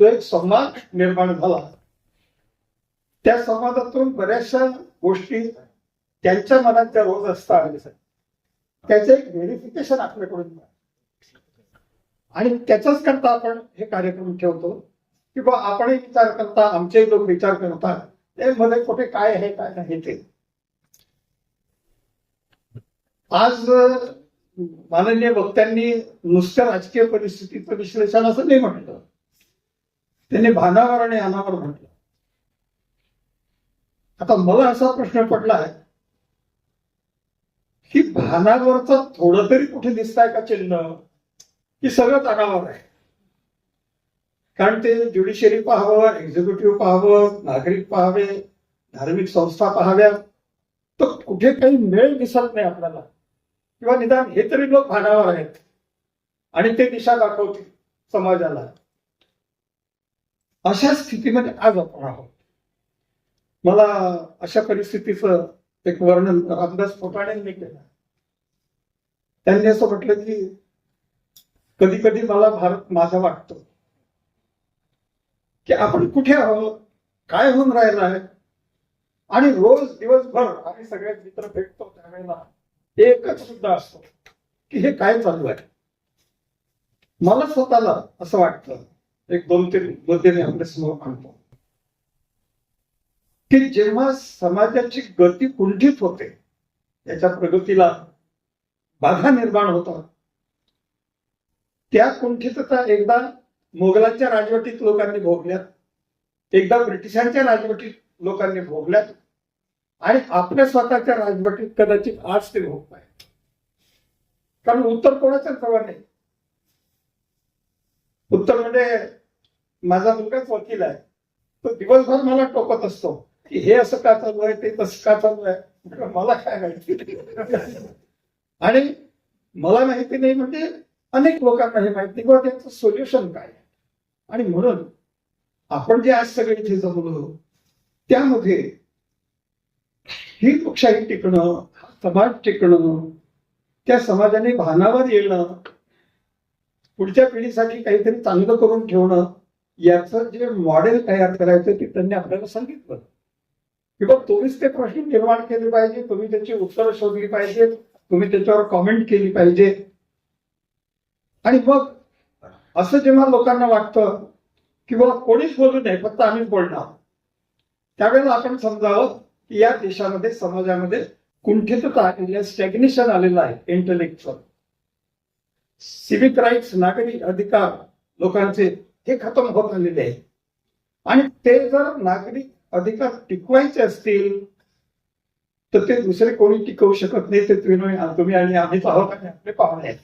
तो एक संवाद निर्माण झाला. त्या संवादातून बऱ्याचशा गोष्टी त्यांच्या मनात त्या रोज असतात त्याचं एक व्हेरिफिकेशन आपल्याकडून आणि त्याच्याच करता आपण हे कार्यक्रम ठेवतो की बा आपणही विचार करता आमचेही लोक विचार करतात ते मध्ये कुठे काय आहे काय नाही ते. आज माननीय वक्त्यांनी नुसत्या राजकीय परिस्थितीचं विश्लेषण असं नाही म्हटलं. त्यांनी भानावर आणि अनावर म्हटलं. आता मला असा प्रश्न पडलाय की भानावरचं थोडं तरी कुठे दिसतंय का चिन्ह? की सगळंच अनावर आहे? कारण ते ज्युडिशरी पाहावं एक्झिक्युटिव्ह पाहावं नागरिक पाहावे धार्मिक संस्था पाहाव्या तर कुठे काही मेळ दिसत नाही आपल्याला. किंवा निदान हे तरी लोक भानावर आहेत. आणि ते दिशा दाखवतील समाजाला. अशा स्थितीमध्ये आज आपण आहोत. मला अशा परिस्थितीचं एक वर्णन रामदास फोटाण्यांनी केलं. त्यांनी असं म्हटलं की कधी कधी मला भारत माझा वाटतो. की आपण कुठे आहोत काय होऊन राहिलं आहे आणि रोज दिवसभर आम्ही सगळे मित्र भेटतो त्यावेळेला एकच सुद्धा असतो की हे काय चालू आहे? मला स्वतःला असं वाटतं एक दोन तीन मुद्दे मी आपल्यासमोर मांडतो की जेव्हा समाजाची गती कुंठित होते त्याच्या प्रगतीला बाधा निर्माण होतात. त्या कुंठितता एकदा मोगलांच्या राजवटीत लोकांनी भोगल्यात एकदा ब्रिटिशांच्या राजवटीत लोकांनी भोगल्यात आणि आपल्या स्वतःच्या राजवटीत कदाचित आज ते भोग आहेत कारण उत्तर कोणाच्या जवळ नाही? उत्तर म्हणजे माझा मुलगाच वकील आहे तो दिवसभर मला टोकत असतो की हे असं का चालू आहे ते तसं का चालू आहे? मला काय माहिती? आणि मला माहिती नाही म्हणजे अनेक लोकांना हे माहिती किंवा त्यांचं सोल्युशन काय आणि म्हणून आपण जे आज सगळे इथे जमलो त्यामध्ये ही लोकशाही टिकणं समाज टिकणं त्या समाजाने भानावर येणं पुढच्या पिढीसाठी काहीतरी चांगलं करून ठेवणं याचं जे मॉडेल तयार करायचं ते त्यांनी आपल्याला सांगितलं. किंवा तुम्हीच ते प्रश्न निर्माण केले पाहिजे तुम्ही त्याची उत्तरं शोधली पाहिजेत तुम्ही त्याच्यावर कॉमेंट केली पाहिजे. आणि मग असं जेव्हा लोकांना वाटतं की बाबा कोणीच बोलू नये फक्त आम्हीच बोलणार. त्यावेळेला आपण समजावं की या देशामध्ये समाजामध्ये कुंठितता आलेलं आहे स्टॅग्नेशन आलेलं आहे इंटेलेक्च्युअल सिविक राईट्स नागरी अधिकार लोकांचे हे खतम होत आलेले आहे. आणि ते जर नागरिक अधिकार टिकवायचे असतील तर ते दुसरे कोणी टिकवू शकत नाही. ते तुम्ही तुम्ही आणि आम्हीच आहोत आणि आपले पाहुणे आहेत.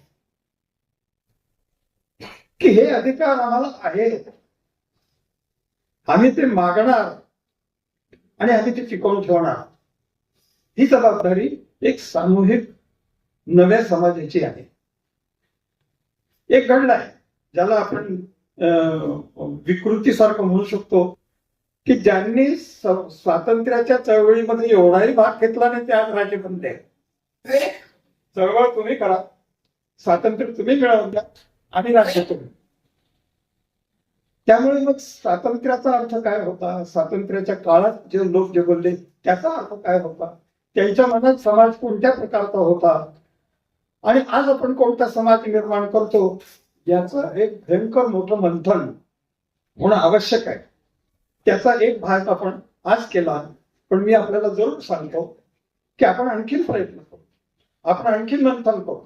की हे अधिकार आम्हाला आहेत. आम्ही ते मागणार आणि आम्ही ते टिकवून ठेवणार. ही जबाबदारी एक सामूहिक नव्या समाजाची आहे. एक घडलाय ज्याला आपण विकृतीसारखं म्हणू शकतो की ज्यांनी स्वातंत्र्याच्या चळवळीमध्ये एवढाही भाग घेतला नाही ते आज राजे बनले चळवळ तुम्ही करा. स्वातंत्र्य तुम्ही मिळवून द्या. आणि राज्य तुम्ही त्यामुळे मग स्वातंत्र्याचा अर्थ काय होता? स्वातंत्र्याच्या काळात जे लोक जे बोलले त्याचा अर्थ काय होता? त्यांच्या मनात समाज कोणत्या प्रकारचा होता? आणि आज आपण कोणता समाज निर्माण करतो? याचं एक भयंकर मोठं मंथन होणं आवश्यक आहे. त्याचा एक भाग आपण आज केला पण मी आपल्याला जरूर सांगतो की आपण आणखीन प्रयत्न करू. आपण आणखीन मंथन करू.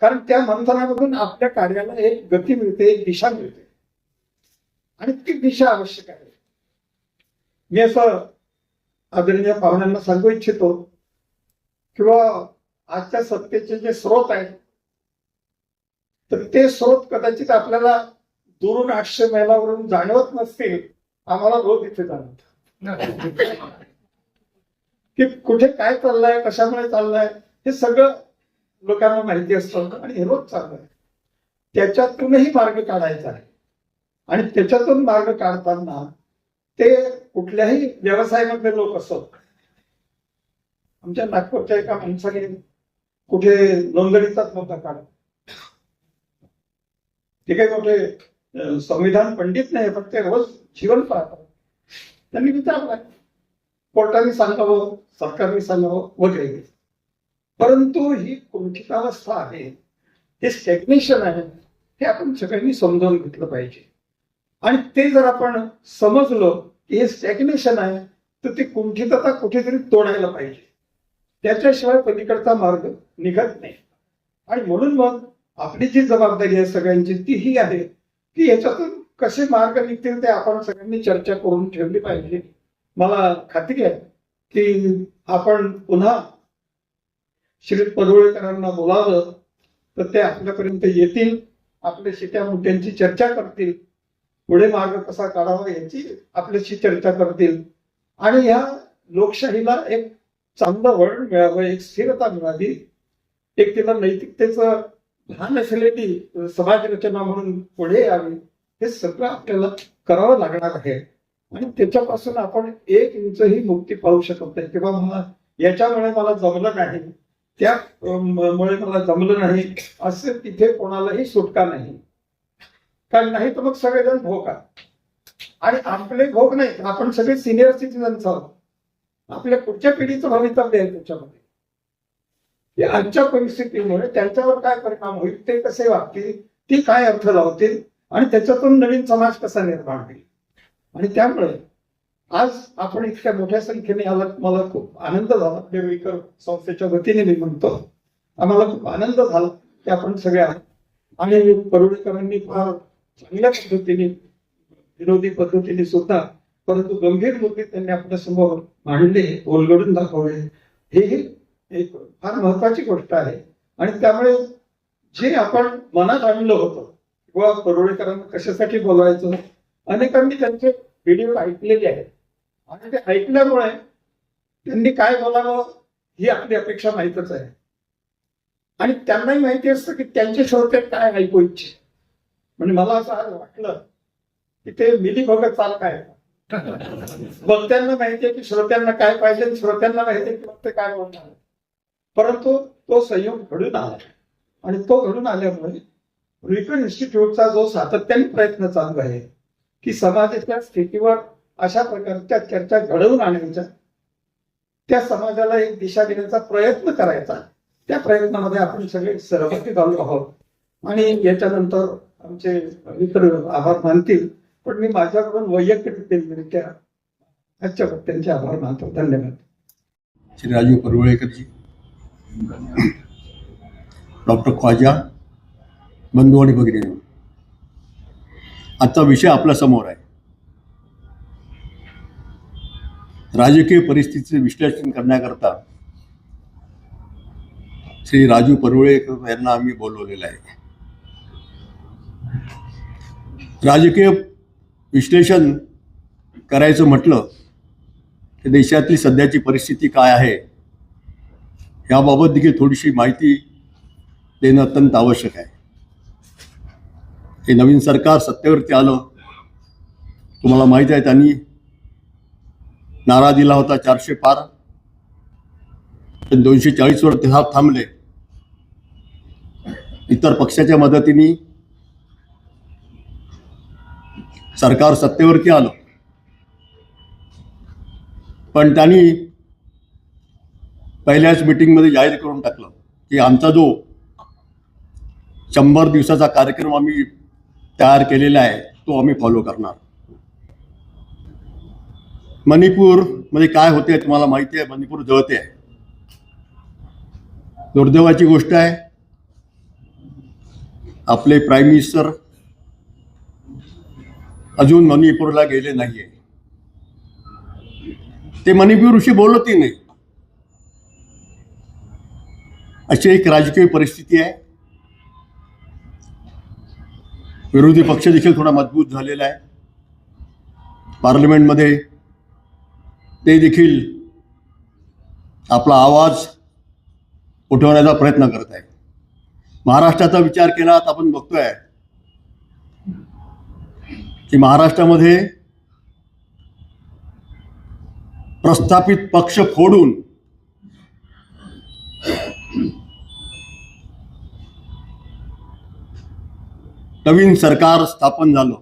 कारण त्या मंथनामधून आपल्या कार्याला एक गती मिळते एक दिशा मिळते. आणि ती दिशा आवश्यक आहे. मी असं आदरणीय पाहुण्यांना सांगू इच्छितो किंवा आजच्या सत्तेचे जे स्रोत आहेत तर ते स्रोत कदाचित आपल्याला दुरून आठशे मैलावरून जाणवत नसतील आम्हाला रोज इथे जाणवत. की कुठे काय चाललंय कशामुळे चाललंय हे सगळं लोकांना माहिती असतं आणि हे रोज चाललंय. त्याच्यातूनही मार्ग काढायचा आहे. आणि त्याच्यातून मार्ग काढताना ते कुठल्याही व्यवसायामधले लोक असत आमच्या नागपूरच्या एका माणसाने कुठे नोंदणीचाच नव्हता काढला. जे काही मोठे संविधान पंडित नाही फक्त रोज जीवन पाहतात. त्यांनी विचारलं कोर्टाने सांगावं सरकारने सांगावं वगैरे. परंतु ही कुंठितावस्था आहे हे स्टॅग्नेशन आहे हे आपण सगळ्यांनी समजावून घेतलं पाहिजे. आणि ते जर आपण समजलो की हे स्टॅग्नेशन आहे तर ती कुंठितता कुठेतरी तोडायला पाहिजे. त्याच्याशिवाय पलीकडचा मार्ग निघत नाही. आणि म्हणून मग आपली जी जबाबदारी आहे सगळ्यांची ती ही आहे की याच्यातून कसे मार्ग निघतील ते आपण सगळ्यांनी चर्चा करून ठेवली पाहिजे. मला खात्री आहे की आपण पुन्हा श्री पडोळेकरांना बोलावलं तर ते आपल्यापर्यंत येतील आपल्या शिट्या मुद्द्यांची चर्चा करतील पुढे मार्ग कसा काढावा याची आपल्याशी चर्चा करतील. आणि ह्या लोकशाहीला एक चांगलं वळण मिळावं एक स्थिरता मिळावी एक तिला नैतिकतेचं भान असलेली समाज रचना म्हणून पुढे यावी. हे सगळं आपल्याला करावं लागणार आहे. आणि त्याच्यापासून आपण एक इंचही मुक्ती पाहू शकत नाही. किंवा मला याच्यामुळे मला जमलं नाही. त्यामुळे मला जमलं नाही. असे तिथे कोणालाही सुटका नाही. कारण नाही तर मग सगळेजण भोका. आणि आपले भोग नाही. आपण सगळे सिनियर सिटीजन्स आहोत. आपल्या पुढच्या पिढीचं भवितव्य आहे त्याच्यामध्ये. या आजच्या परिस्थितीमुळे त्यांच्यावर काय परिणाम होईल ते कसे वागतील ती काय अर्थ लावतील आणि त्याच्यातून नवीन समाज कसा निर्माण होईल? आणि त्यामुळे आज आपण इतक्या मोठ्या संख्येने आलात मला खूप आनंद झाला. देवईकर संस्थेच्या वतीने मी म्हणतो आम्हाला खूप आनंद झाला की आपण सगळे आणि परुळेकरांनी फार चांगल्या पद्धतीने विरोधी पद्धतीने सुद्धा परंतु गंभीर मुद्दे त्यांनी आपल्यासमोर मांडले ओलगडून दाखवले. हे एक फार महत्वाची गोष्ट आहे. आणि त्यामुळे जे आपण मनात आणलं होतं किंवा परोळेकरांना कशासाठी बोलवायचं अनेकांनी त्यांचे व्हिडिओ ऐकलेले आहेत. आणि ते ऐकल्यामुळे त्यांनी काय बोलावं ही आपली अपेक्षा माहीतच आहे. आणि त्यांनाही माहिती असतं की त्यांचे श्रोते काय ऐकू इच्छित. म्हणजे मला असं आज वाटलं की ते मिली भगत चाल काय वक्त्यांना आहे की श्रोत्यांना काय पाहिजे श्रोत्यांना श्रोत्यांना माहितीये की वक्ते काय बोलणार परंतु तो संयोग घडून आला आणि तो घडून आल्यामुळे रिकन इन्स्टिट्यूटचा जो सातत्याने प्रयत्न चालू आहे की समाजाच्या स्थितीवर अशा प्रकारच्या चर्चा घडवून आणायच्या त्या समाजाला एक दिशा देण्याचा प्रयत्न करायचा त्या प्रयत्नामध्ये आपण सगळे सहभागी झालो आहोत. आणि याच्यानंतर आमचे मित्र आभार मानतील पण मी माझ्याकडून वैयक्तिकरित्या आजच्या वक्त्यांचे आभार मानतो. धन्यवाद. श्री राजीव परुळेकरजी डॉक्टर ख्वाजा बंधू आणि भगिनी आजचा विषय आपल्यासमोर आहे. राजकीय परिस्थितीचे विश्लेषण करण्याकरता श्री राजू परुळेकर यांना आम्ही बोलवलेलं आहे. राजकीय विश्लेषण करायचं म्हटलं तर देशातली सध्याची परिस्थिती काय आहे? याबाबत देखील थोडीशी माहिती देणं अत्यंत आवश्यक आहे. हे नवीन सरकार सत्तेवरती आलं तुम्हाला माहिती आहे त्यांनी नारा दिला होता चारशे पार. पण दोनशे चाळीसवर ते थांबले. इतर पक्षाच्या मदतीने सरकार सत्तेवरती आलं. पण त्यांनी पहिल्याच मीटिंगमध्ये जाहीर करून टाकलं की आमचा जो शंभर दिवसाचा कार्यक्रम आम्ही तयार केलेला आहे तो आम्ही फॉलो करणार. मणिपूरमध्ये काय होते तुम्हाला माहिती आहे? मणिपूर जळते. आहे दुर्दैवाची गोष्ट आहे. आपले प्राईम मिनिस्टर अजून मणिपूरला गेले नाहीये. ते मणिपूरशी बोलतही नाही. अशी एक राजकीय परिस्थिती आहे. विरोधी पक्ष देखील थोडा मजबूत झालेला आहे. पार्लमेंटमध्ये ते देखील आपला आवाज उठवण्याचा प्रयत्न करत आहे महाराष्ट्राचा विचार केला तर आपण बघतोय की महाराष्ट्रामध्ये प्रस्थापित पक्ष फोडून नवीन सरकार स्थापन झालं.